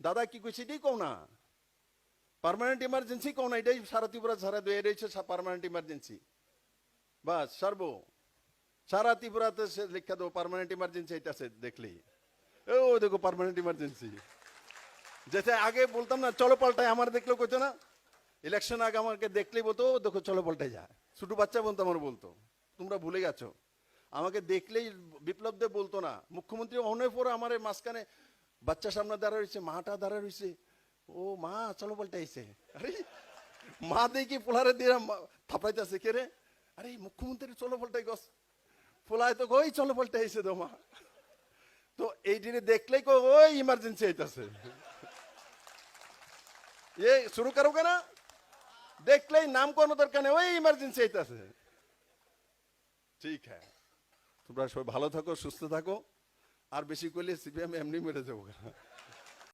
দাদা কি কইছে, এটাই কও না। পার্মানেন্ট ইমার্জেন্সি কও না, এটাই সারা ত্রিপুরা সারা দুই রয়েছে পার্মানেন্ট ইমার্জেন্সি বাস সর্ব সারা ত্রিপুরাতে লিখা দেবো পার্মানেন্ট ইমার্জেন্সি এটা সে দেখলি। ও দেখো পার্মানেন্ট ইমার্জেন্সি যেটা আগে বলতাম না, চলো পাল্টায়, আমার দেখলেও কইতো না। ইলেকশন আগে আমাকে দেখলেই বলতো দেখো, চলো পাল্টায় যা। ছোটো বাচ্চা বলতো আমার, বলতো। তোমরা ভুলে গেছো। আমাকে দেখলেই বিপ্লব দেব বলতো না। মুখ্যমন্ত্রী অনেক পরে আমার মাঝখানে বাচ্চা সামনে দাঁড়া রয়েছে, মাটা দাঁড়া রয়েছে। ও মা, চলো পাল্টাইছে আরে, মা দেখি পোলারে দিয়ে থাপাইতেছে কে রে? আরে, মুখ্যমন্ত্রী, চলো পাল্টাই গস পোলায় তো ওই চলো পাল্টাইছে তো মা। তো এইটিরে দেখলেই কো ওই ইমার্জেন্সি আইতাছে। এ, শুরু করো কেনা? দেখলেই নাম কোনো দরকার নেই, ওই ইমার্জেন্সি আইতাছে। ঠিক হ্যাঁ। তোমরা সবাই ভালো থাকো, সুস্থ থাকো। আর বেশি করলে সিপিএম এমনি মেরে দেবো।